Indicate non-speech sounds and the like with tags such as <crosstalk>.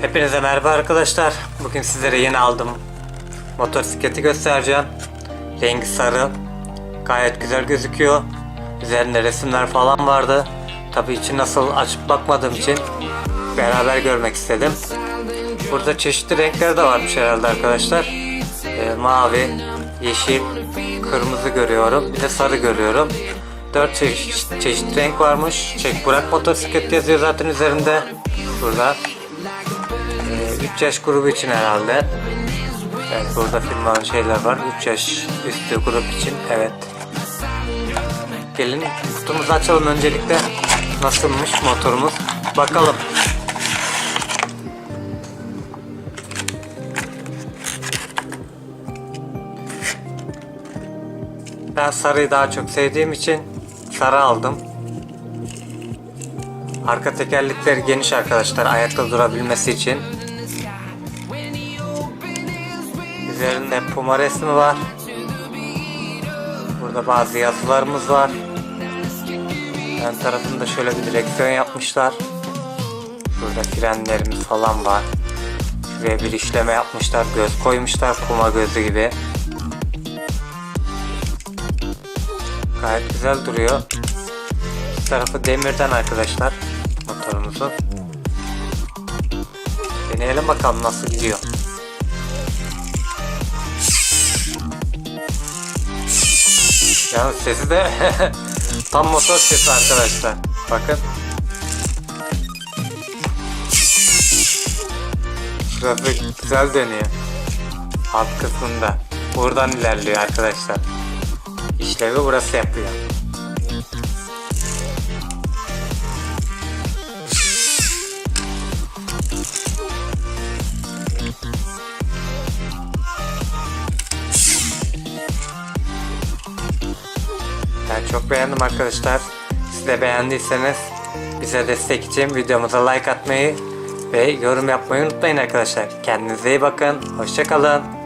Hepinize merhaba arkadaşlar. Bugün sizlere yeni aldım motosikleti göstereceğim. Rengi sarı. Gayet güzel gözüküyor. Üzerinde resimler falan vardı. Tabii içi nasıl açıp bakmadığım için beraber görmek istedim. Burada çeşitli renkler de varmış herhalde arkadaşlar. Ee, mavi, yeşil, kırmızı görüyorum. Bir de sarı görüyorum. 4 çeşit, çeşit renk varmış. Çek bırak motosiklet yazıyor zaten üzerinde. Burada. 3 yaş grubu için herhalde. Evet burada firmanın şeyler var. 3 yaş üstü grup için. Evet. Gelin kutumuzu açalım öncelikle. Nasılmış motorumuz? Bakalım. Ben sarıyı daha çok sevdiğim için sarı aldım. Arka tekerlekleri geniş arkadaşlar ayakta durabilmesi için. Üzerinde puma resmi var. Burada bazı yazılarımız var. Ön tarafında şöyle bir direksiyon yapmışlar. Burada frenlerimiz falan var. Şuraya bir işleme yapmışlar. Göz koymuşlar. Puma gözü gibi. Gayet güzel duruyor. Bu tarafı demirden arkadaşlar. Motorumuzu. Deneyelim bakalım nasıl gidiyor. Yalnız sesi de <laughs> tam motor sesi arkadaşlar. Bakın. Şurası güzel dönüyor. Alt kısmında. Buradan ilerliyor arkadaşlar. İşlevi burası yapıyor. Ben çok beğendim arkadaşlar. Siz de beğendiyseniz bize destek için videomuza like atmayı ve yorum yapmayı unutmayın arkadaşlar. Kendinize iyi bakın. Hoşçakalın.